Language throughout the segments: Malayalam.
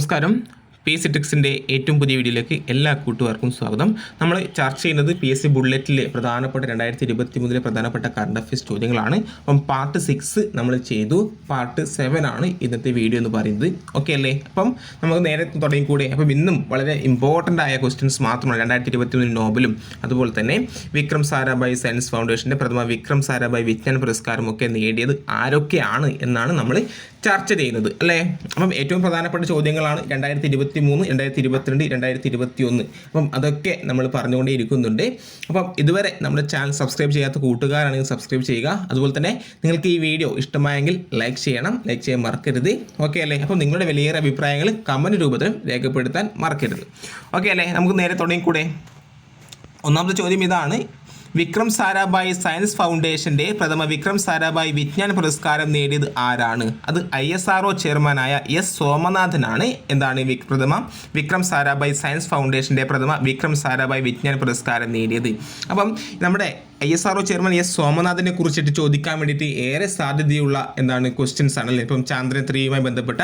നമസ്കാരം. പി എസ് സി ടെക്സിന്റെ ഏറ്റവും പുതിയ വീഡിയോയിലേക്ക് എല്ലാ കൂട്ടുകാർക്കും സ്വാഗതം. നമ്മൾ ചർച്ച ചെയ്യുന്നത് പി എസ് സി ബുള്ളറ്റിലെ പ്രധാനപ്പെട്ട രണ്ടായിരത്തി ഇരുപത്തി മൂന്നിലെ പ്രധാനപ്പെട്ട കറണ്ട് അഫയേഴ്സ് ചോദ്യങ്ങളാണ്. അപ്പം പാർട്ട് സിക്സ് നമ്മൾ ചെയ്തു. പാർട്ട് സെവൻ ആണ് ഇന്നത്തെ വീഡിയോ എന്ന് പറയുന്നത്. ഓക്കെ അല്ലേ? അപ്പം നമുക്ക് നേരെ തുടങ്ങി കൂടെ. അപ്പം ഇന്നും വളരെ ഇമ്പോർട്ടന്റ് ആയ ക്വസ്റ്റ്യൻസ് മാത്രമാണ് രണ്ടായിരത്തി ഇരുപത്തി മൂന്നിൽ നോബലും അതുപോലെ തന്നെ വിക്രം സാരാഭായ് സയൻസ് ഫൗണ്ടേഷന്റെ പ്രഥമ വിക്രം സാരാഭായ് വിജ്ഞാന പുരസ്കാരം ഒക്കെ നേടിയത് ആരൊക്കെയാണ് എന്നാണ് നമ്മൾ ചർച്ച ചെയ്യുന്നത്. അല്ലേ? അപ്പം ഏറ്റവും പ്രധാനപ്പെട്ട ചോദ്യങ്ങളാണ് രണ്ടായിരത്തി ഇരുപത്തി മൂന്ന് രണ്ടായിരത്തി ഇരുപത്തിരണ്ട് രണ്ടായിരത്തി ഇരുപത്തി ഒന്ന് അപ്പം അതൊക്കെ നമ്മൾ പറഞ്ഞുകൊണ്ടേ ഇരിക്കുന്നുണ്ട് അപ്പം ഇതുവരെ നമ്മുടെ ചാനൽ സബ്സ്ക്രൈബ് ചെയ്യാത്ത കൂട്ടുകാരാണെങ്കിൽ സബ്സ്ക്രൈബ് ചെയ്യുക. അതുപോലെ തന്നെ നിങ്ങൾക്ക് ഈ വീഡിയോ ഇഷ്ടമായെങ്കിൽ ലൈക്ക് ചെയ്യണം. ലൈക്ക് ചെയ്യാൻ മറക്കരുത്. ഓക്കെ അല്ലേ? അപ്പം നിങ്ങളുടെ വിലയേറെ അഭിപ്രായങ്ങൾ കമന്റ് രൂപത്തിൽ രേഖപ്പെടുത്താൻ മറക്കരുത്. ഓക്കെ അല്ലേ? നമുക്ക് നേരെ തുടങ്ങിക്കൂടെ ഒന്നാമത്തെ ചോദ്യം ഇതാണ്. വിക്രം സാരാഭായ് സയൻസ് ഫൗണ്ടേഷന്റെ പ്രഥമ വിക്രം സാരാഭായ് വിജ്ഞാന പുരസ്കാരം നേടിയത് ആരാണ്? അത് ഐ എസ് ആർ ചെയർമാനായ എസ് സോമനാഥനാണ്. എന്താണ് പ്രഥമ വിക്രം സാരാഭായ് സയൻസ് ഫൗണ്ടേഷന്റെ പ്രഥമ വിക്രം സാരാഭായ് വിജ്ഞാന പുരസ്കാരം നേടിയത്. അപ്പം നമ്മുടെ ഐ എസ് ആർ ചെയർമാൻ എസ് സോമനാഥനെ കുറിച്ചിട്ട് ചോദിക്കാൻ വേണ്ടിയിട്ട് ഏറെ സാധ്യതയുള്ള എന്താണ് ക്വസ്റ്റ്യൻസ് ആണല്ലേ? ഇപ്പം ചാന്ദ്രൻ ത്രീയുമായി ബന്ധപ്പെട്ട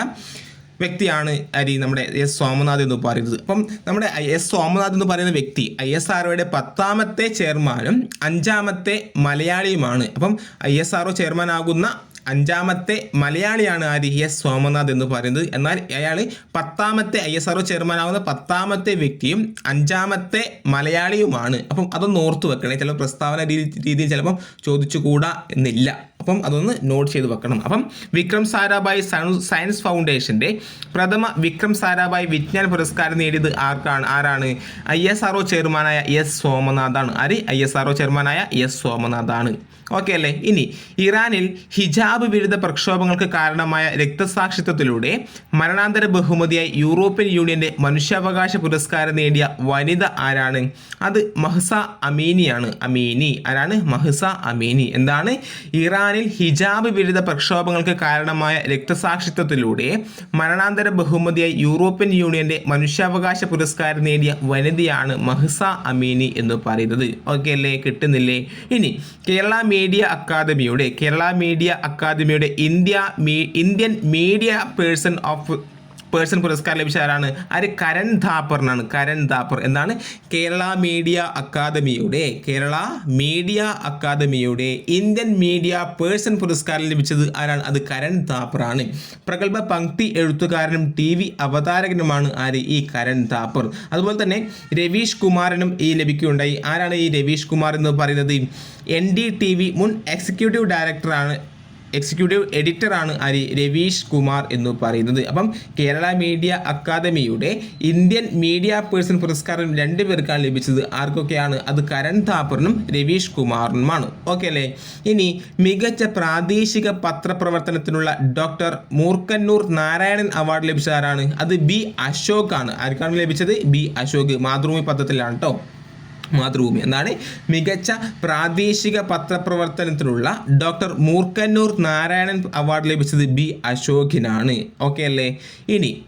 വ്യക്തിയാണ് അരി നമ്മുടെ എസ് സോമനാഥ് എന്ന് പറയുന്നത്. അപ്പം നമ്മുടെ എസ് സോമനാഥ് എന്ന് പറയുന്ന വ്യക്തി ഐ എസ് ആർഒയുടെ പത്താമത്തെ ചെയർമാനും അഞ്ചാമത്തെ മലയാളിയുമാണ്. അപ്പം ഐ എസ് ആർഒ ചെയർമാൻ ആകുന്ന അഞ്ചാമത്തെ മലയാളിയാണ് ആര്? എസ് സോമനാഥ് എന്ന് പറയുന്നത്. എന്നാൽ അയാൾ പത്താമത്തെ ഐ എസ് ആർഒ ചെയർമാൻ ആകുന്ന പത്താമത്തെ വ്യക്തിയും അഞ്ചാമത്തെ മലയാളിയുമാണ്. അപ്പം അതൊന്ന് ഓർത്തു വെക്കണേ. ചിലപ്പോൾ പ്രസ്താവന രീതി രീതിയിൽ ചിലപ്പം ചോദിച്ചുകൂടാ എന്നില്ല. അപ്പം അതൊന്ന് നോട്ട് ചെയ്ത് വെക്കണം. അപ്പം വിക്രം സാരാഭായ് സയൻസ് ഫൗണ്ടേഷന്റെ പ്രഥമ വിക്രം സാരാഭായ് വിജ്ഞാൻ പുരസ്കാരം നേടിയത് ആർക്കാണ്? ആരാണ്? ഐ എസ് ആർ ചെയർമാനായ എസ് സോമനാഥാണ്. ആര്? ഐ എസ് ആർ ചെയർമാനായ എസ് സോമനാഥാണ്. ഓക്കെ അല്ലേ? ഇനി ഇറാനിൽ ഹിജാബ് വിരുദ്ധ പ്രക്ഷോഭങ്ങൾക്ക് കാരണമായ രക്തസാക്ഷിത്വത്തിലൂടെ മരണാന്തര ബഹുമതിയായി യൂറോപ്യൻ യൂണിയന്റെ മനുഷ്യാവകാശ പുരസ്കാരം നേടിയ വനിത ആരാണ്? അത് മഹ്സ അമീനിയാണ്. അമീനി. ആരാണ്? മഹ്സ അമീനി. എന്താണ്? ഇറാനിൽ ഹിജാബ് വിരുദ്ധ പ്രക്ഷോഭങ്ങൾക്ക് കാരണമായ രക്തസാക്ഷിത്വത്തിലൂടെ മരണാന്തര ബഹുമതിയായി യൂറോപ്യൻ യൂണിയന്റെ മനുഷ്യാവകാശ പുരസ്കാരം നേടിയ വനിതയാണ് മഹ്സ അമീനി എന്ന് പറയുന്നത്. ഓക്കെ അല്ലേ? കിട്ടുന്നില്ലേ? ഇനി കേരള മീഡിയ അക്കാദമിയുടെ കേരള മീഡിയ അക്കാദമിയുടെ India Indian media person of person പുരസ്കാരം ലഭിച്ച ആരാണ്? ആര്? കരൺ ധാപ്പറിനാണ് കരൺ ധാപ്പർ എന്താണ്? കേരള മീഡിയ അക്കാദമിയുടെ കേരള മീഡിയ അക്കാദമിയുടെ ഇന്ത്യൻ മീഡിയ പേഴ്സൺ പുരസ്കാരം ലഭിച്ചത് ആരാണ്? അത് കരൺ ധാപ്പറാണ് പ്രഗത്ഭ പങ്ക്തി എഴുത്തുകാരനും ടി വി അവതാരകനുമാണ് ആര്? ഈ കരൺ ധാപ്പർ അതുപോലെ തന്നെ രവീഷ് കുമാറിനും ഈ ലഭിക്കുകയുണ്ടായി. ആരാണ് ഈ രവീഷ് കുമാർ എന്ന് പറയുന്നത്? എൻ ഡി ടി വി മുൻ എക്സിക്യൂട്ടീവ് ഡയറക്ടറാണ് എക്സിക്യൂട്ടീവ് എഡിറ്ററാണ് ആര്? രവീഷ് കുമാർ എന്ന് പറയുന്നത്. അപ്പം കേരള മീഡിയ അക്കാദമിയുടെ ഇന്ത്യൻ മീഡിയ പേഴ്സൺ പുരസ്കാരം രണ്ട് പേർക്കാണ് ലഭിച്ചത്. ആർക്കൊക്കെയാണ്? അത് കരൺ താപ്പറിനും രവീഷ് കുമാറിനുമാണ്. ഓക്കെ അല്ലേ? ഇനി മികച്ച പ്രാദേശിക പത്രപ്രവർത്തനത്തിനുള്ള ഡോക്ടർ മൂർക്കന്നൂർ നാരായണൻ അവാർഡ് ലഭിച്ച ആരാണ്? അത് ബി അശോക് ആണ് ആർക്കാണ് ലഭിച്ചത്? ബി അശോക് മാതൃഭൂമി പത്രത്തിലാണ് കേട്ടോ മാതൃഭൂമി. എന്നാണ് മികച്ച പ്രാദേശിക പത്രപ്രവർത്തനത്തിനുള്ള ഡോക്ടർ മൂർക്കന്നൂർ നാരായണൻ അവാർഡ് ലഭിച്ചത് ബി അശോകിനാണ്. ഓക്കെ അല്ലേ? ഇനി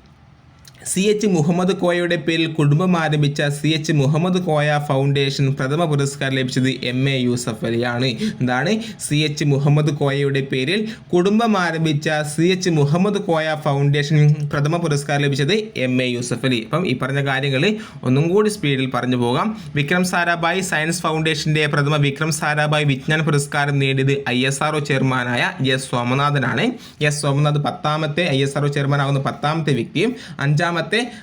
സി എച്ച് മുഹമ്മദ് കോയയുടെ പേരിൽ കുടുംബം ആരംഭിച്ച C H Muhammad Koya foundation പ്രഥമ പുരസ്കാരം ലഭിച്ചത് എം എ യൂസഫ് അലിയാണ്. എന്താണ്? സി എച്ച് മുഹമ്മദ് കോയയുടെ പേരിൽ കുടുംബം ആരംഭിച്ച C H Muhammad Koya foundation പ്രഥമ പുരസ്കാരം ലഭിച്ചത് എം എ യൂസഫ് അലി. അപ്പം ഈ പറഞ്ഞ കാര്യങ്ങൾ ഒന്നും കൂടി സ്പീഡിൽ പറഞ്ഞു പോകാം. വിക്രം സാരാഭായ് സയൻസ് ഫൗണ്ടേഷന്റെ പ്രഥമ വിക്രം സാരാഭായ് വിജ്ഞാന പുരസ്കാരം നേടിയത് ഐ എസ് ആർ ചെയർമാനായ എസ് സോമനാഥനാണ്. എസ് സോമനാഥ് പത്താമത്തെ ഐ എസ് ആർ ചെയർമാനാകുന്ന പത്താമത്തെ വ്യക്തിയും അഞ്ചാമത്തെ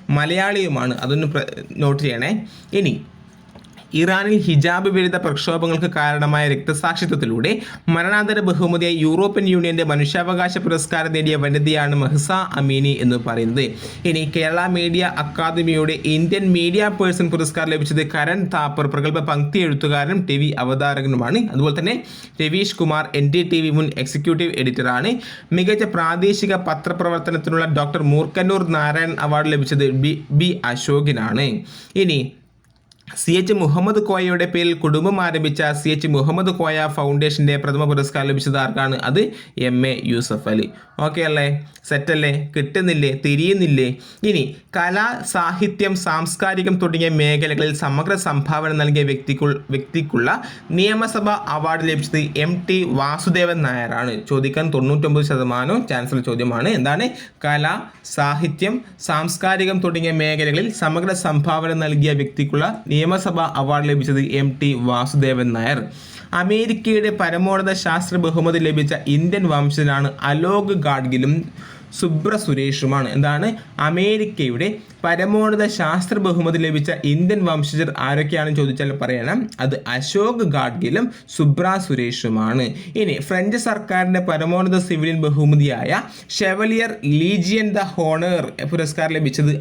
മലയാളിയുമാണ്. അതൊന്ന് നോട്ട് ചെയ്യണേ. ഇനി ഇറാനിൽ ഹിജാബ് വിരുദ്ധ പ്രക്ഷോഭങ്ങൾക്ക് കാരണമായ രക്തസാക്ഷിത്വത്തിലൂടെ മരണാന്തര ബഹുമതിയായി യൂറോപ്യൻ യൂണിയന്റെ മനുഷ്യാവകാശ പുരസ്കാരം നേടിയ വനിതയാണ് മെഹ്സ അമീനി എന്ന് പറയുന്നത്. ഇനി കേരള മീഡിയ അക്കാദമിയുടെ ഇന്ത്യൻ മീഡിയ പേഴ്സൺ പുരസ്കാരം ലഭിച്ചത് കരൺ താപ്പർ. പ്രഗത്ഭ പങ്ക്തി എഴുത്തുകാരനും ടി വി അവതാരകനുമാണ്. അതുപോലെ തന്നെ Ravish Kumar N D T V മുൻ എക്സിക്യൂട്ടീവ് എഡിറ്ററാണ്. മികച്ച പ്രാദേശിക പത്രപ്രവർത്തനത്തിനുള്ള ഡോക്ടർ മൂർക്കന്നൂർ നാരായണൻ അവാർഡ് ലഭിച്ചത് ബി ബി അശോകിനാണ്. ഇനി സി എച്ച് മുഹമ്മദ് കോയയുടെ പേരിൽ കുടുംബം ആരംഭിച്ച സി എച്ച് മുഹമ്മദ് കോയ ഫൗണ്ടേഷന്റെ പ്രഥമ പുരസ്കാരം ലഭിച്ചത് ആർക്കാണ്? അത് M A Yusuf Ali. Okay അല്ലേ? സെറ്റല്ലേ കിട്ടുന്നില്ലേ? തിരിയുന്നില്ലേ? ഇനി കലാ സാഹിത്യം സാംസ്കാരികം തുടങ്ങിയ മേഖലകളിൽ സമഗ്ര സംഭാവന നൽകിയ വ്യക്തിക്കു വ്യക്തിക്കുള്ള നിയമസഭാ അവാർഡ് ലഭിച്ചത് എം ടി വാസുദേവൻ നായരാണ്. ചോദിക്കാൻ തൊണ്ണൂറ്റൊമ്പത് ശതമാനം ചാൻസലർ ചോദ്യമാണ്. എന്താണ്? കല സാഹിത്യം സാംസ്കാരികം തുടങ്ങിയ മേഖലകളിൽ സമഗ്ര സംഭാവന നൽകിയ വ്യക്തിക്കുള്ള നിയമസഭ അവാർഡ് ലഭിച്ചത് എം ടി വാസുദേവൻ നായർ. അമേരിക്കയുടെ പരമോന്നത ശാസ്ത്ര ബഹുമതി ലഭിച്ച ഇന്ത്യൻ വംശജനാണ് അലോക് ഗാഡ്ഗിലും സുബ്ര സുരേഷുമാണ് എന്താണ്? അമേരിക്കയുടെ പരമോന്നത ശാസ്ത്ര ബഹുമതി ലഭിച്ച ഇന്ത്യൻ വംശജർ ആരൊക്കെയാണെന്ന് ചോദിച്ചാൽ പറയണം. അത് അശോക് ഗാഡ്ഗിലും സുബ്രാ സുരേഷുമാണ്. ഇനി ഫ്രഞ്ച് സർക്കാരിന്റെ പരമോന്നത സിവിലിയൻ ബഹുമതിയായ ഷെവലിയർ ലീജിയൻ ദ ഹോണർ പുരസ്കാരം ലഭിച്ചത്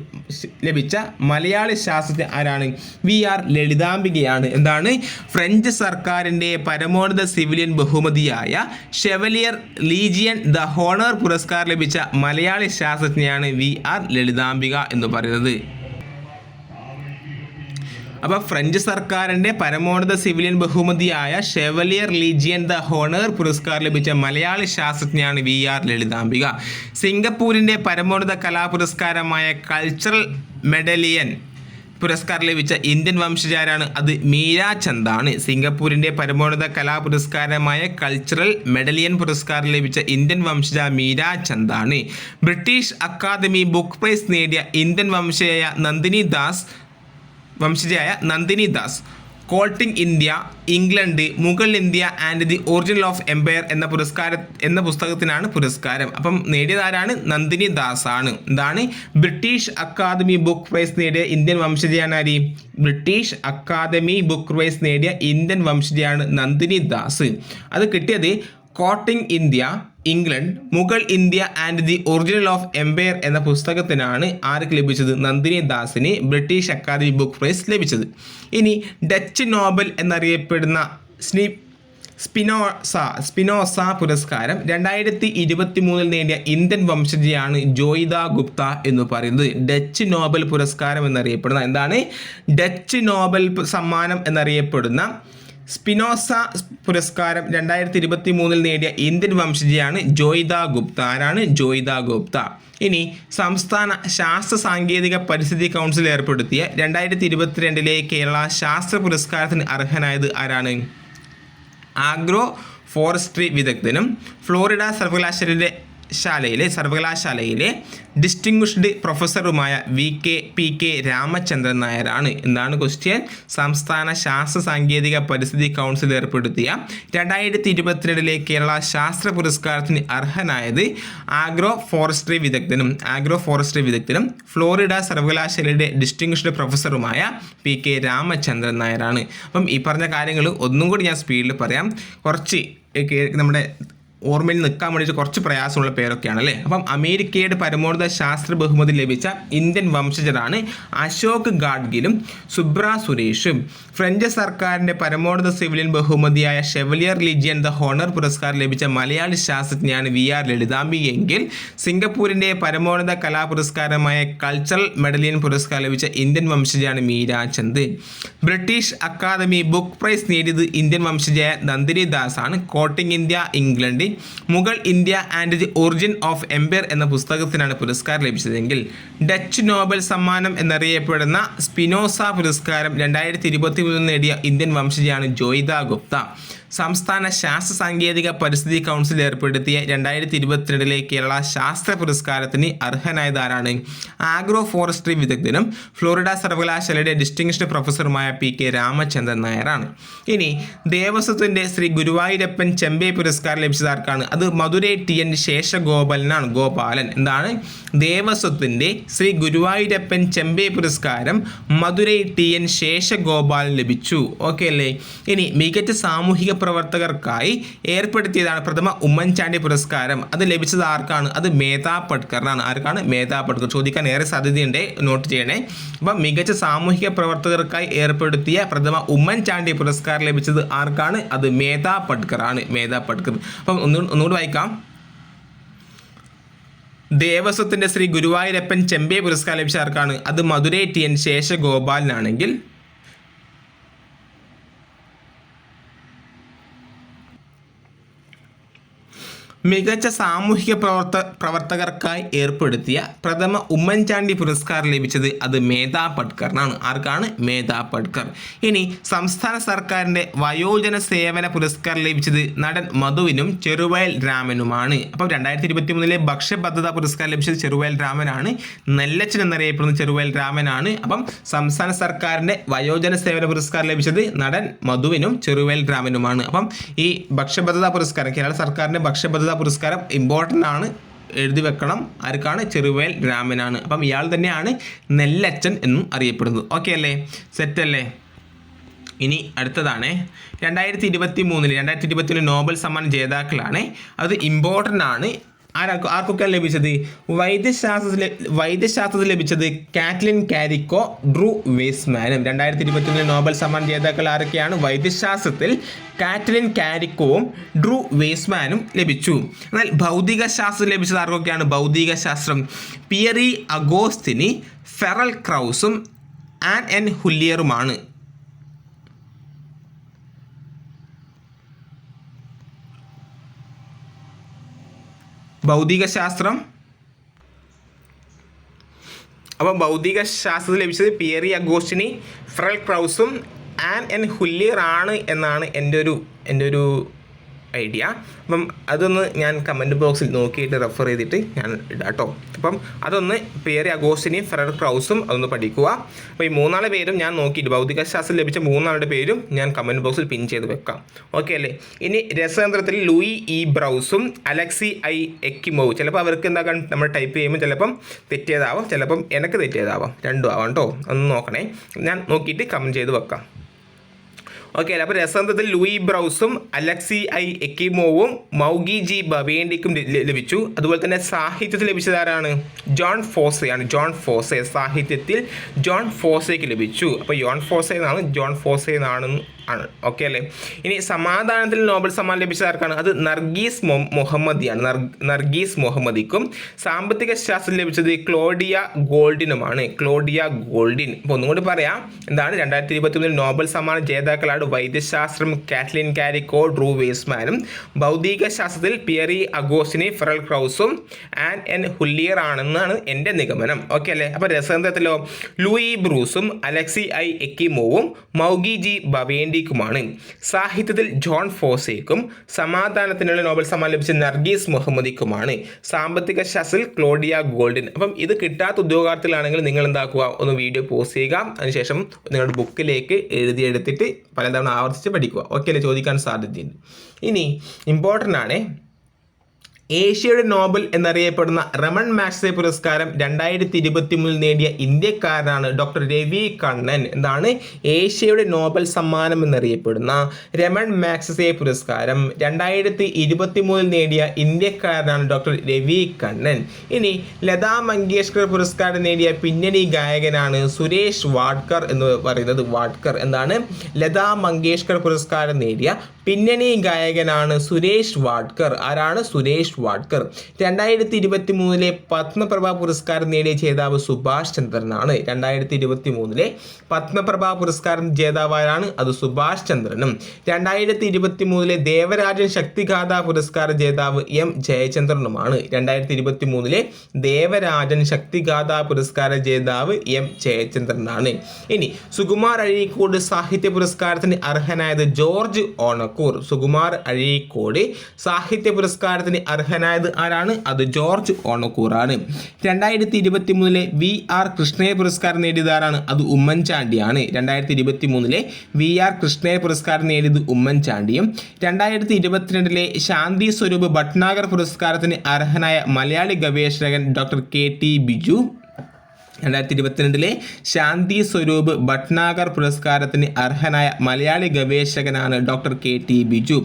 ലഭിച്ച മലയാളി ശാസ്ത്രജ്ഞ ആരാണ്? വി ആർ ലളിതാംബികയാണ്. എന്താണ്? ഫ്രഞ്ച് സർക്കാരിന്റെ പരമോന്നത സിവിലിയൻ ബഹുമതിയായ ഷെവലിയർ ലീജിയൻ ദ ഹോണർ പുരസ്കാരം ലഭിച്ച മലയാളി ശാസ്ത്രജ്ഞയാണ് വി ആർ ലളിതാംബിക എന്ന് പറയുന്നത്. അപ്പോൾ ഫ്രഞ്ച് സർക്കാരിന്റെ പരമോന്നത സിവിലിയൻ ബഹുമതിയായ ഷെവലിയർ ലീജിയൻ ദ ഹോണർ പുരസ്കാരം ലഭിച്ച മലയാളി ശാസ്ത്രജ്ഞയാണ് വി ആർ ലളിതാംബിക. സിംഗപ്പൂരിന്റെ പരമോന്നത കലാപുരസ്കാരമായ കൾച്ചറൽ മെഡലിയൻ പുരസ്കാരം ലഭിച്ച ഇന്ത്യൻ വംശജാരാണ് അത് മീരാ ചന്ദാണ്. സിംഗപ്പൂരിന്റെ പരമോന്നത കലാ പുരസ്കാരമായ കൾച്ചറൽ മെഡലിയൻ പുരസ്കാരം ലഭിച്ച ഇന്ത്യൻ വംശജ മീര ചന്ദാണ്. ബ്രിട്ടീഷ് അക്കാദമി ബുക്ക് പ്രൈസ് നേടിയ ഇന്ത്യൻ വംശജയായ Nandini Das വംശജയായ Nandini Das. Courting India England Mughal India and the original of empire എന്ന പുരസ്കാര എന്ന പുസ്തകത്തിനാണ് പുരസ്കാരം. അപ്പം നേടിയതാരാണ് നന്ദിനി ദാസ് ആണ് എന്താണ്? ബ്രിട്ടീഷ് അക്കാദമി ബുക്ക് പ്രൈസ് നേടിയ ഇന്ത്യൻ വംശജയാണ് ആര്? ബ്രിട്ടീഷ് അക്കാദമി ബുക്ക് പ്രൈസ് നേടിയ ഇന്ത്യൻ വംശജയാണ് നന്ദിനി ദാസ്. അത് കിട്ടിയത് courting India England Mughal India and the original of empire എന്ന പുസ്തകത്തിനാണ് ആർക്ക് ലഭിച്ചത്? നന്ദിനി ദാസിന് ബ്രിട്ടീഷ് അക്കാദമി ബുക്ക് പ്രൈസ് ലഭിച്ചത്. ഇനി ഡച്ച് നോബൽ എന്നറിയപ്പെടുന്ന സ്നി സ്പിനോസ സ്പിനോസ പുരസ്കാരം രണ്ടായിരത്തി ഇരുപത്തി മൂന്നിൽ നേടിയ ഇന്ത്യൻ വംശജയാണ് ജോയിത ഗുപ്ത എന്ന് പറയുന്നത്. ഡച്ച് നോബൽ പുരസ്കാരം എന്നറിയപ്പെടുന്ന എന്താണ്? ഡച്ച് നോബൽ സമ്മാനം എന്നറിയപ്പെടുന്ന സ്പിനോസ പുരസ്കാരം രണ്ടായിരത്തി ഇരുപത്തി മൂന്നിൽ നേടിയ ഇന്ത്യൻ വംശജയാണ് ജോയിത ഗുപ്ത. ആരാണ് ജോയിത ഗുപ്ത? ഇനി സംസ്ഥാന ശാസ്ത്ര സാങ്കേതിക പരിസ്ഥിതി കൗൺസിൽ ഏർപ്പെടുത്തിയ രണ്ടായിരത്തി ഇരുപത്തിരണ്ടിലെ കേരള ശാസ്ത്ര പുരസ്കാരത്തിന് അർഹനായത് ആരാണ്? ആഗ്രോ ഫോറസ്ട്രി വിദഗ്ധനും ഫ്ലോറിഡ സർവകലാശാലയിലെ ശാലയിലെ സർവകലാശാലയിലെ distinguished പ്രൊഫസറുമായ V K P K Ramachandran നായരാണ്. എന്താണ് ക്വസ്റ്റ്യൻ സംസ്ഥാന ശാസ്ത്ര സാങ്കേതിക പരിസ്ഥിതി കൗൺസിൽ ഏർപ്പെടുത്തിയ രണ്ടായിരത്തി ഇരുപത്തിരണ്ടിലെ കേരള ശാസ്ത്ര പുരസ്കാരത്തിന് അർഹനായത് ആഗ്രോ ഫോറസ്ട്രി വിദഗ്ധനും ആഗ്രോ ഫോറസ്ട്രി വിദഗ്ധനും ഫ്ലോറിഡ സർവകലാശാലയുടെ ഡിസ്റ്റിങ്വിഷ്ഡ് പ്രൊഫസറുമായ പി കെ രാമചന്ദ്രൻ നായരാണ്. അപ്പം ഈ പറഞ്ഞ കാര്യങ്ങൾ ഒന്നും കൂടി ഞാൻ സ്പീഡിൽ പറയാം. കുറച്ച് നമ്മുടെ ഓർമ്മയിൽ നിൽക്കാൻ വേണ്ടിയിട്ട് കുറച്ച് പ്രയാസമുള്ള പേരൊക്കെയാണ് അല്ലേ? അപ്പം അമേരിക്കയുടെ പരമോന്നത ശാസ്ത്ര ബഹുമതി ലഭിച്ച ഇന്ത്യൻ വംശജരാണ് അശോക് ഗാഡ്ഗിലും സുബ്ര സുരേഷും. ഫ്രഞ്ച് സർക്കാരിന്റെ പരമോന്നത സിവിലിയൻ ബഹുമതിയായ ഷെവലിയർ ലിജിയൻ ദ ഹോണർ പുരസ്കാരം ലഭിച്ച മലയാളി ശാസ്ത്രജ്ഞയാണ് വി ആർ എങ്കിൽ സിംഗപ്പൂരിന്റെ പരമോന്നത കലാ പുരസ്കാരമായ കൾച്ചറൽ മെഡലിയൻ പുരസ്കാരം ലഭിച്ച Indian വംശജയാണ് Meera Chand. British academy book prize നേടിയത് ഇന്ത്യൻ വംശജയായ Nandini ദാസാണ്. Courting India England Mughal India and the origin of empire എന്ന പുസ്തകത്തിനാണ് പുരസ്കാരം ലഭിച്ചതെങ്കിൽ ഡച്ച് നോബൽ സമ്മാനം എന്നറിയപ്പെടുന്ന സ്പിനോസ പുരസ്കാരം രണ്ടായിരത്തി ഇരുപത്തി മൂന്നിൽ നേടിയ ഇന്ത്യൻ വംശജയാണ് ജോയിത ഗുപ്ത. സംസ്ഥാന ശാസ്ത്ര സാങ്കേതിക പരിസ്ഥിതി കൗൺസിൽ ഏർപ്പെടുത്തിയ രണ്ടായിരത്തി ഇരുപത്തിരണ്ടിലെ കേരള ശാസ്ത്ര പുരസ്കാരത്തിന് അർഹനായത് ആരാണ് ആഗ്രോ ഫോറസ്ട്രി വിദഗ്ധനും ഫ്ലോറിഡ സർവകലാശാലയുടെ ഡിസ്റ്റിങ്ഷ്ഡ് പ്രൊഫസറുമായ പി കെ രാമചന്ദ്രൻ നായരാണ്. ഇനി ദേവസ്വത്തിന്റെ ശ്രീ ഗുരുവായൂരപ്പൻ ചെമ്പൈ പുരസ്കാരം ലഭിച്ചത് ആർക്കാണ് അത് മധുരൈ ടി എൻ ശേഷഗോപാലനാണ് ഗോപാലൻ. എന്താണ്? ദേവസ്വത്തിന്റെ ശ്രീ ഗുരുവായൂരപ്പൻ ചെമ്പൈ പുരസ്കാരം മധുരൈ ടി എൻ ശേഷഗോപാലൻ ലഭിച്ചു. ഓക്കെ അല്ലേ? ഇനി മികച്ച സാമൂഹിക പ്രവർത്തകർക്കായി ഏർപ്പെടുത്തിയതാണ് പ്രഥമ ഉമ്മൻചാണ്ടി പുരസ്കാരം. അത് ലഭിച്ചത് ആർക്കാണ്? അത് മേധാ പട്കറിനാണ്. ആർക്കാണ്? മേധാ പട്കർ. ചോദിക്കാൻ ഏറെ സാധ്യതയുണ്ട്. നോട്ട് ചെയ്യണേ. അപ്പം മികച്ച സാമൂഹിക പ്രവർത്തകർക്കായി ഏർപ്പെടുത്തിയ പ്രഥമ ഉമ്മൻചാണ്ടി പുരസ്കാരം ലഭിച്ചത് ആർക്കാണ്? അത് മേധാ പട്കർ ആണ് മേധാ പട്കർ. അപ്പം ഒന്നു ഒന്നുകൂടി വായിക്കാം. ദേവസ്വത്തിന്റെ ശ്രീ ഗുരുവായൂരപ്പൻ ചെമ്പേ പുരസ്കാരം ലഭിച്ച ആർക്കാണ്? അത് മധുരൈ ടി എൻ ശേഷഗോപാലനാണെങ്കിൽ മികച്ച സാമൂഹിക പ്രവർത്ത പ്രവർത്തകർക്കായി ഏർപ്പെടുത്തിയ പ്രഥമ ഉമ്മൻചാണ്ടി പുരസ്കാരം ലഭിച്ചത് അത് മേധാ പട്കറിനാണ്. ആർക്കാണ്? മേധാ പട്കർ. ഇനി സംസ്ഥാന സർക്കാരിന്റെ വയോജന സേവന പുരസ്കാരം ലഭിച്ചത് നടൻ മധുവിനും ചെറുവയൽ രാമനുമാണ്. അപ്പോൾ രണ്ടായിരത്തി ഇരുപത്തി മൂന്നിലെ ഭക്ഷ്യഭദ്രത പുരസ്കാരം ലഭിച്ചത് ചെറുവയൽ രാമനാണ്. നെല്ലച്ചൻ എന്നറിയപ്പെടുന്ന ചെറുവയൽ രാമനാണ്. അപ്പം സംസ്ഥാന സർക്കാരിന്റെ വയോജന സേവന പുരസ്കാരം ലഭിച്ചത് നടൻ മധുവിനും ചെറുവയൽ രാമനുമാണ്. അപ്പം ഈ ഭക്ഷ്യഭദ്രതാ പുരസ്കാരം കേരള സർക്കാരിന്റെ ഭക്ഷ്യഭദ്രതാ പുരസ്കാരം ഇമ്പോർട്ടന്റ് ആണ്. എഴുതി വെക്കണം. ആർക്കാണ്? ചെറുവേൽ രാമനാണ്. അപ്പം ഇയാൾ തന്നെയാണ് നെല്ലച്ചൻ എന്നും അറിയപ്പെടുന്നത്. ഓക്കെ അല്ലേ? സെറ്റ് അല്ലേ? ഇനി അടുത്തതാണ്. രണ്ടായിരത്തി ഇരുപത്തി മൂന്നിൽ രണ്ടായിരത്തി ഇരുപത്തി നോബൽ സമ്മാൻ ജേതാക്കളാണ്. അത് ഇമ്പോർട്ടന്റ് ആണ്. ആരാർക്ക് ആർക്കൊക്കെയാണ് ലഭിച്ചത്? വൈദ്യശാസ്ത്രത്തിൽ വൈദ്യശാസ്ത്രത്തിൽ ലഭിച്ചത് കാറ്റ്ലിൻ കാരിക്കോ ഡ്രൂ വേസ്മാനും. രണ്ടായിരത്തി ഇരുപത്തിയൊന്നിൽ നോബൽ സമ്മാൻ ജേതാക്കൾ ആരൊക്കെയാണ്? വൈദ്യശാസ്ത്രത്തിൽ കാറ്റ്ലിൻ കാരിക്കോവും ഡ്രൂ വേസ്മാനും ലഭിച്ചു. എന്നാൽ ഭൗതിക ശാസ്ത്രം ലഭിച്ചത് ആർക്കൊക്കെയാണ്? ഭൗതിക ശാസ്ത്രം പിയറി അഗോസ്തിനി ഫെറൽ ക്രൗസും ആൻ എൻ ഹുല്ലിയറുമാണ്. ഭൗതികശാസ്ത്രം. അപ്പോൾ ഭൗതിക ശാസ്ത്രത്തിൽ ലഭിച്ചത് പിയറി അഗോസ്റ്റിനി ഫ്രൽ ക്രൗസും ആൻ എൻ ഹുല്ലിയർ ആണ് എന്നാണ് എന്റെ ഒരു എന്റെ ഒരു ഐഡിയ അപ്പം അതൊന്ന് ഞാൻ കമന്റ് ബോക്സിൽ നോക്കിയിട്ട് റെഫർ ചെയ്തിട്ട് ഞാൻ ഇടാം കേട്ടോ അപ്പം അതൊന്ന് പേര് അഗോസ്റ്റിനെയും ഫെറർ ക്രൗസും അതൊന്ന് പഠിക്കുക. അപ്പോൾ ഈ മൂന്നാളെ പേരും ഞാൻ നോക്കിയിട്ട് ഭൗതികശാസ്ത്രം ലഭിച്ച മൂന്നാളുടെ പേരും ഞാൻ കമന്റ് ബോക്സിൽ പിൻ ചെയ്ത് വെക്കാം. ഓക്കെ അല്ലേ? ഇനി രസതന്ത്രത്തിൽ ലൂയി ഇ ബ്രൗസും അലക്സി ഐ എക്കിമോവ്. ചിലപ്പോൾ അവർക്ക് എന്താക്കാൻ നമ്മൾ ടൈപ്പ് ചെയ്യുമ്പോൾ ചിലപ്പം തെറ്റിയതാവാം ചിലപ്പം എനിക്ക് തെറ്റിയതാവാം. രണ്ടും ആവാം കേട്ടോ ഒന്ന് നോക്കണേ. ഞാൻ നോക്കിയിട്ട് കമന്റ് ചെയ്ത് വെക്കാം. ഓക്കെ അല്ലേ അപ്പോൾ രസതന്ത്രത്തിൽ ലൂയി ബ്രൗസും അലക്സി ഐ എക്കിമോവും മൗഗി ജി ബവേണ്ടിക്കും ലഭിച്ചു. അതുപോലെ തന്നെ സാഹിത്യത്തിൽ ലഭിച്ചതാരാണ് ജോൺ ഫോസയാണ്. ജോൺ ഫോസെ സാഹിത്യത്തിൽ ജോൺ ഫോസയ്ക്ക് ലഭിച്ചു. അപ്പോൾ ജോൺ ഫോസെ എന്നാണ് ജോൺ ഫോസെ എന്നാണ് ആണ്. ഓക്കെ അല്ലേ? ഇനി സമാധാനത്തിൽ നോബൽ സമ്മാനം ലഭിച്ചത് ആർക്കാണ്? അത് നർഗീസ് മുഹമ്മദിയാണ്. നർ- നർഗീസ് മുഹമ്മദിക്കും. സാമ്പത്തിക ശാസ്ത്രം ലഭിച്ചത് ക്ലോഡിയ ഗോൾഡിനുമാണ്. Claudia Goldin. അപ്പോൾ ഒന്നുകൂടി പറയാം. എന്താണ്? രണ്ടായിരത്തി ഇരുപത്തി മൂന്നിൽ നോബൽ സമ്മാന ജേതാക്കളാണ് വൈദ്യശാസ്ത്രം കാറ്റ്ലിൻ കാരിക്കോ ഡ്രൂ വേസ്മാനും ഭൗതിക ശാസ്ത്രത്തിൽ പിയറി അഗോസിനെ ഫെറൽ ക്രൗസും ആൻഡ് എൻ ഹുല്ലിയർ ആണെന്നാണ് എന്റെ നിഗമനം. ഓക്കെ അല്ലേ? അപ്പോൾ രസതന്ത്രത്തിലോ ലൂയി ബ്രൂസും അലക്സി ഐ എക്കിമോവും മൗഗി ജി ബവേണ്ടിക്കുമാണ് സാഹിത്യത്തിൽ ജോൺ ഫോസേക്കും സമാധാനത്തിനുള്ള നോബൽ സമ്മാനം ലഭിച്ച നർഗീസ് മുഹമ്മദിക്കുമാണ്. സാമ്പത്തിക ശാസ്ത്രത്തിൽ ക്ലോഡിയ ഗോൾഡിൻ. അപ്പം ഇത് കിട്ടാത്ത ഉദ്യോഗാർത്ഥികളാണെങ്കിൽ നിങ്ങൾ എന്താക്കുക ഒന്ന് വീഡിയോ പോസ്റ്റ് ചെയ്യുക. അതിനുശേഷം നിങ്ങളുടെ ബുക്കിലേക്ക് എഴുതിയെടുത്തിട്ട് പലതവണ ആവർത്തിച്ച് പഠിക്കുക. ഓക്കെ അല്ലേ? ചോദിക്കാൻ സാധ്യതയുണ്ട്. ഇനി ഇമ്പോർട്ടന്റ് ആണ് ഏഷ്യയുടെ നോബൽ എന്നറിയപ്പെടുന്ന റമൺ മാക്സെ പുരസ്കാരം രണ്ടായിരത്തി ഇരുപത്തി മൂന്നിൽ നേടിയ ഇന്ത്യക്കാരനാണ് ഡോക്ടർ രവി കണ്ണൻ. എന്താണ്? ഏഷ്യയുടെ നോബൽ സമ്മാനം എന്നറിയപ്പെടുന്ന രമൺ മാക്സെ പുരസ്കാരം രണ്ടായിരത്തി ഇരുപത്തി മൂന്നിൽ നേടിയ ഇന്ത്യക്കാരനാണ് ഡോക്ടർ രവി കണ്ണൻ. ഇനി ലതാ മങ്കേഷ്കർ പുരസ്കാരം നേടിയ പിന്നണി ഗായകനാണ് സുരേഷ് വാഡ്കർ എന്ന് പറയുന്നത് വാഡ്കർ. എന്താണ്? ലതാ മങ്കേഷ്കർ പുരസ്കാരം നേടിയ പിന്നണി ഗായകനാണ് സുരേഷ് വാഡ്കർ. ആരാണ്? സുരേഷ് വാഡ്കർ രണ്ടായിരത്തി ഇരുപത്തി മൂന്നിലെ പത്മപ്രഭ പുരസ്കാരം നേടിയ ജേതാവ് സുഭാഷ് ചന്ദ്രനാണ്. രണ്ടായിരത്തി ഇരുപത്തി മൂന്നിലെ പത്മപ്രഭ പുരസ്കാരം ജേതാവാരാണ് അത് സുഭാഷ് ചന്ദ്രനും. രണ്ടായിരത്തി ഇരുപത്തി മൂന്നിലെ ദേവരാജൻ ശക്തിഗാഥ പുരസ്കാര ജേതാവ് എം ജയചന്ദ്രനുമാണ്. രണ്ടായിരത്തി ഇരുപത്തി മൂന്നിലെ ദേവരാജൻ ശക്തിഗാഥ പുരസ്കാര ജേതാവ് എം ജയചന്ദ്രനാണ്. ഇനി സുകുമാർ അഴീക്കോട് സാഹിത്യ പുരസ്കാരത്തിന് അർഹനായത് ജോർജ് ഓണക്കൂർ. സുകുമാർ അഴീക്കോട് സാഹിത്യ പുരസ്കാരത്തിന് അർഹനായത് ആരാണ്? അത് ജോർജ് ഓണക്കൂറാണ്. രണ്ടായിരത്തി ഇരുപത്തി മൂന്നിലെ വി ആർ കൃഷ്ണയ പുരസ്കാരം നേടിയത് ആരാണ്? അത് ഉമ്മൻചാണ്ടിയാണ്. രണ്ടായിരത്തി ഇരുപത്തി മൂന്നിലെ വി ആർ കൃഷ്ണയ പുരസ്കാരം നേടിയത് ഉമ്മൻചാണ്ടിയും രണ്ടായിരത്തി ഇരുപത്തിരണ്ടിലെ ശാന്തി സ്വരൂപ് ഭട്നാഗർ പുരസ്കാരത്തിന് അർഹനായ മലയാളി ഗവേഷകൻ ഡോക്ടർ കെ ടി ബിജു. രണ്ടായിരത്തി ഇരുപത്തിരണ്ടിലെ ശാന്തി സ്വരൂപ് ഭട്നാഗർ പുരസ്കാരത്തിന് അർഹനായ മലയാളി ഗവേഷകനാണ് ഡോക്ടർ കെ ടി ബിജു.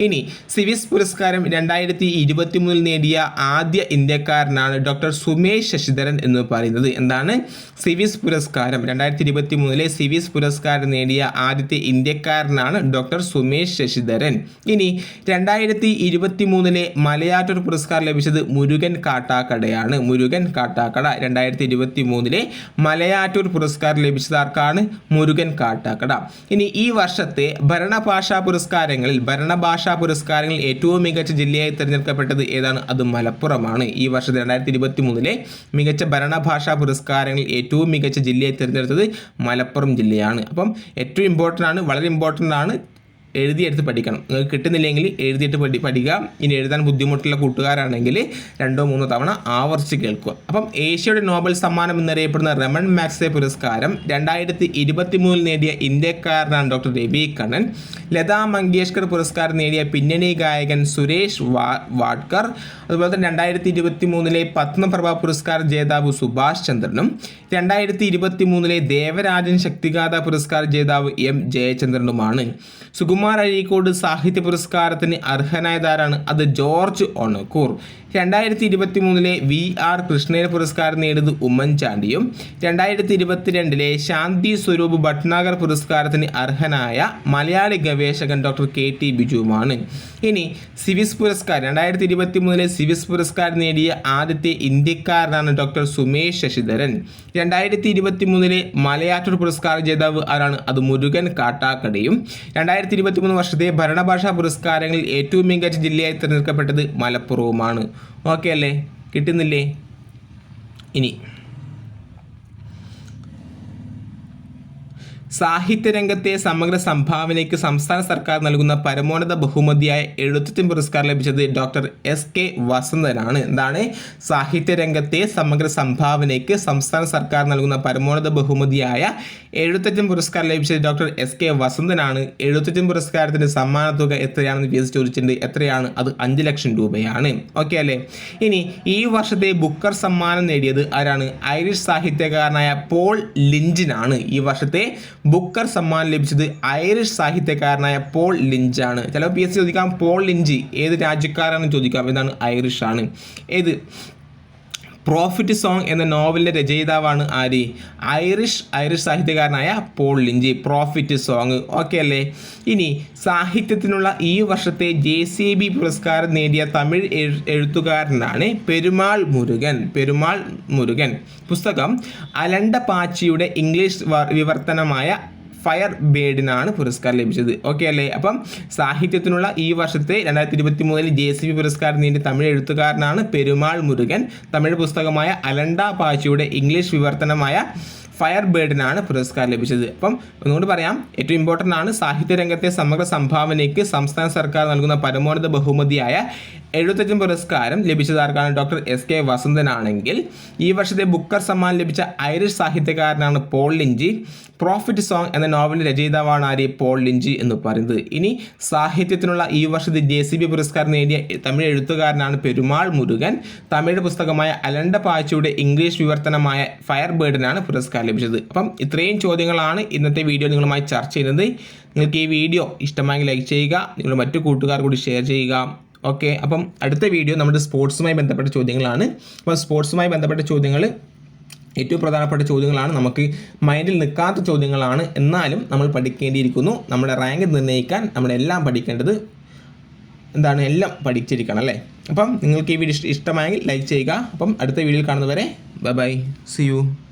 ഇനി സിവിസ് പുരസ്കാരം രണ്ടായിരത്തി ഇരുപത്തി മൂന്നിൽ നേടിയ ആദ്യ ഇന്ത്യക്കാരനാണ് ഡോക്ടർ സുമേഷ് ശശിധരൻ എന്ന് പറയുന്നത്. എന്താണ്? സിവിസ് പുരസ്കാരം. രണ്ടായിരത്തി ഇരുപത്തി മൂന്നിലെ സിവിസ് പുരസ്കാരം നേടിയ ആദ്യത്തെ ഇന്ത്യക്കാരനാണ് ഡോക്ടർ സുമേഷ് ശശിധരൻ. ഇനി രണ്ടായിരത്തി ഇരുപത്തി മൂന്നിലെ മലയാറ്റൂർ പുരസ്കാരം ലഭിച്ചത് മുരുകൻ കാട്ടാക്കടയാണ്. മുരുകൻ കാട്ടാക്കട രണ്ടായിരത്തി ഇരുപത്തി മൂന്നിൽ മൂന്നിലെ മലയാറ്റൂർ പുരസ്കാരം ലഭിച്ചത് ആർക്കാണ് മുരുകൻ കാട്ടാക്കട. ഇനി ഈ വർഷത്തെ ഭരണഭാഷാ പുരസ്കാരങ്ങളിൽ ഭരണഭാഷാ പുരസ്കാരങ്ങളിൽ ഏറ്റവും മികച്ച ജില്ലയായി തിരഞ്ഞെടുക്കപ്പെട്ടത് ഏതാണ്? അത് മലപ്പുറമാണ്. ഈ വർഷത്തെ രണ്ടായിരത്തി ഇരുപത്തി മൂന്നിലെ മികച്ച ഭരണഭാഷാ പുരസ്കാരങ്ങളിൽ ഏറ്റവും മികച്ച ജില്ലയായി തിരഞ്ഞെടുത്തത് മലപ്പുറം ജില്ലയാണ്. അപ്പം ഏറ്റവും ഇമ്പോർട്ടന്റ് ആണ് വളരെ ഇമ്പോർട്ടന്റ് ആണ് എഴുതിയെടുത്ത് പഠിക്കണം. നിങ്ങൾക്ക് കിട്ടുന്നില്ലെങ്കിൽ എഴുതിയിട്ട് പഠി പഠിക്കുക ഇനി എഴുതാൻ ബുദ്ധിമുട്ടുള്ള കൂട്ടുകാരാണെങ്കിൽ രണ്ടോ മൂന്നോ തവണ ആവർത്തിച്ച് കേൾക്കുക. അപ്പം ഏഷ്യയുടെ നോബൽ സമ്മാനം എന്നറിയപ്പെടുന്ന രമൺ മാക്സെ പുരസ്കാരം രണ്ടായിരത്തി ഇരുപത്തി മൂന്നിൽ നേടിയ ഇന്ത്യക്കാരനാണ് ഡോക്ടർ രവി കണ്ണൻ. ലതാ മങ്കേഷ്കർ പുരസ്കാരം നേടിയ പിന്നണി ഗായകൻ സുരേഷ് വാ വാഡ്കർ അതുപോലെ തന്നെ രണ്ടായിരത്തി ഇരുപത്തി മൂന്നിലെ പത്മപ്രഭ പുരസ്കാര ജേതാവ് സുഭാഷ് ചന്ദ്രനും. രണ്ടായിരത്തി ഇരുപത്തി മൂന്നിലെ ദേവരാജൻ ശക്തിഗാഥ പുരസ്കാര ജേതാവ് എം ജയചന്ദ്രനുമാണ്. സുകുമാർ അഴീക്കോട് സാഹിത്യ പുരസ്കാരത്തിന് അർഹനായതാരാണ് അത് ജോർജ് ഒണക്കൂർ. രണ്ടായിരത്തി ഇരുപത്തി മൂന്നിലെ വി ആർ കൃഷ്ണേന പുരസ്കാരം നേടിയത് ഉമ്മൻചാണ്ടിയും രണ്ടായിരത്തി ഇരുപത്തിരണ്ടിലെ ശാന്തി സ്വരൂപ് ഭട്നാഗർ പുരസ്കാരത്തിന് അർഹനായ മലയാളി ഗവേഷകൻ ഡോക്ടർ കെ ടി ബിജുവുമാണ്. ഇനി സിവിസ് പുരസ്കാരം രണ്ടായിരത്തി ഇരുപത്തി മൂന്നിലെ സിവിസ് പുരസ്കാരം നേടിയ ആദ്യത്തെ ഇന്ത്യക്കാരനാണ് ഡോക്ടർ സുമേഷ് ശശിധരൻ. രണ്ടായിരത്തി ഇരുപത്തി മൂന്നിലെ മലയാറ്റൂർ പുരസ്കാര ജേതാവ് ആരാണ്? അത് മുരുകൻ കാട്ടാക്കടയും. രണ്ടായിരത്തി ഇരുപത്തി മൂന്ന് വർഷത്തെ ഭരണഭാഷാ പുരസ്കാരങ്ങളിൽ ഏറ്റവും മികച്ച ജില്ലയായി തിരഞ്ഞെടുക്കപ്പെട്ടത് മലപ്പുറവുമാണ്. ഓക്കെ അല്ലേ? കിട്ടുന്നില്ലേ? ഇനി. സാഹിത്യരംഗത്തെ സമഗ്ര സംഭാവനയ്ക്ക് സംസ്ഥാന സർക്കാർ നൽകുന്ന പരമോന്നത ബഹുമതിയായ എഴുത്തച്ഛൻ പുരസ്കാരം ലഭിച്ചത് ഡോക്ടർ എസ് കെ വസന്തനാണ്. എന്താണ്? സാഹിത്യരംഗത്തെ സമഗ്ര സംഭാവനയ്ക്ക് സംസ്ഥാന സർക്കാർ നൽകുന്ന പരമോന്നത ബഹുമതിയായ എഴുത്തച്ഛൻ പുരസ്കാരം ലഭിച്ചത് ഡോക്ടർ എസ് കെ വസന്തനാണ്. എഴുത്തച്ഛൻ പുരസ്കാരത്തിന്റെ സമ്മാന തുക എത്രയാണെന്ന് പി ചോദിച്ചിട്ടുണ്ട്. എത്രയാണ്? അത് അഞ്ച് ലക്ഷം രൂപയാണ്. ഓക്കെ അല്ലേ? ഇനി ഈ വർഷത്തെ ബുക്കർ സമ്മാനം നേടിയത് ആരാണ്? ഐറിഷ് സാഹിത്യകാരനായ പോൾ ലിഞ്ചിനാണ്. ഈ വർഷത്തെ ബുക്കർ സമ്മാനം ലഭിച്ചത് ഐറിഷ് സാഹിത്യകാരനായ പോൾ ലിഞ്ചാണ്. ചിലപ്പോൾ പി എസ് സി ചോദിക്കാം പോൾ ലിഞ്ച് ഏത് രാജ്യക്കാരാണെന്ന് ചോദിക്കാം. ഇതാണ് ഐറിഷ് ആണ് ഏത്? പ്രോഫിറ്റ് സോങ് എന്ന നോവലിന്റെ രചയിതാവാണ് ആര്? Irish Irish സാഹിത്യകാരനായ Paul Lynch. Prophet song okay അല്ലേ? ഇനി സാഹിത്യത്തിനുള്ള ഈ വർഷത്തെ ജെ സി ബി പുരസ്കാരം നേടിയ തമിഴ് എഴുത്തുകാരനാണ് പെരുമാൾ മുരുകൻ. പെരുമാൾ മുരുകൻ. പുസ്തകം അലണ്ട പാച്ചിയുടെ ഇംഗ്ലീഷ് വിവർത്തനമായ ഫയർ ബേഡിനാണ് പുരസ്കാരം ലഭിച്ചത്. ഓക്കെ അല്ലേ? അപ്പം സാഹിത്യത്തിനുള്ള ഈ വർഷത്തെ രണ്ടായിരത്തി ഇരുപത്തി മൂന്നിൽ ജെ സി ബി പുരസ്കാരം നേടിയ തമിഴ് എഴുത്തുകാരനാണ് പെരുമാൾ മുരുകൻ. തമിഴ് പുസ്തകമായ അലണ്ട പാച്ചിയുടെ ഇംഗ്ലീഷ് വിവർത്തനമായ ഫയർ ബേഡിനാണ് പുരസ്കാരം ലഭിച്ചത്. അപ്പം ഒന്നുകൂടി പറയാം. ഏറ്റവും ഇമ്പോർട്ടന്റ് ആണ് സാഹിത്യരംഗത്തെ സമഗ്ര സംഭാവനയ്ക്ക് സംസ്ഥാന സർക്കാർ നൽകുന്ന പരമോന്നത ബഹുമതിയായ എഴുത്തച്ഛൻ പുരസ്കാരം ലഭിച്ചത് ആർക്കാണ്? ഡോക്ടർ എസ് കെ വസന്തനാണെങ്കിൽ ഈ വർഷത്തെ ബുക്കർ സമ്മാൻ ലഭിച്ച ഐറിഷ് സാഹിത്യകാരനാണ് പോൾ ലിഞ്ചി. പ്രോഫിറ്റ് സോങ് എന്ന നോവലിന്റെ രചയിതാവാണ് ആര്? പോൾ ലിഞ്ചി എന്ന് പറയുന്നത്. ഇനി സാഹിത്യത്തിനുള്ള ഈ വർഷത്തെ ജെ സി ബി പുരസ്കാരം നേടിയ തമിഴ് എഴുത്തുകാരനാണ് പെരുമാൾ മുരുകൻ. തമിഴ് പുസ്തകമായ അലണ്ട പാച്ചയുടെ ഇംഗ്ലീഷ് വിവർത്തനമായ ഫയർ ബേർഡിനാണ് പുരസ്കാരം ലഭിച്ചത്. അപ്പം ഇത്രയും ചോദ്യങ്ങളാണ് ഇന്നത്തെ വീഡിയോ നിങ്ങളുമായി ചർച്ച ചെയ്യുന്നത്. നിങ്ങൾക്ക് ഈ വീഡിയോ ഇഷ്ടമായെങ്കിൽ ലൈക്ക് ചെയ്യുക. നിങ്ങളുടെ മറ്റു കൂട്ടുകാർ കൂടി ഷെയർ ചെയ്യുക. ഓക്കെ അപ്പം അടുത്ത വീഡിയോ നമ്മുടെ സ്പോർട്സുമായി ബന്ധപ്പെട്ട ചോദ്യങ്ങളാണ്. അപ്പോൾ സ്പോർട്സുമായി ബന്ധപ്പെട്ട ചോദ്യങ്ങൾ ഏറ്റവും പ്രധാനപ്പെട്ട ചോദ്യങ്ങളാണ്. നമുക്ക് മൈൻഡിൽ നിൽക്കാത്ത ചോദ്യങ്ങളാണ്. എന്നാലും നമ്മൾ പഠിക്കേണ്ടിയിരിക്കുന്നു. നമ്മുടെ റാങ്ക് നിർണയിക്കാൻ നമ്മളെല്ലാം പഠിക്കേണ്ടത് എന്താണ്? എല്ലാം പഠിച്ചിരിക്കണം അല്ലേ? അപ്പം നിങ്ങൾക്ക് ഈ വീഡിയോ ഇഷ്ടമായെങ്കിൽ ലൈക്ക് ചെയ്യുക. അപ്പം അടുത്ത വീഡിയോയിൽ കാണുന്നവരെ ബൈ ബൈ സി യു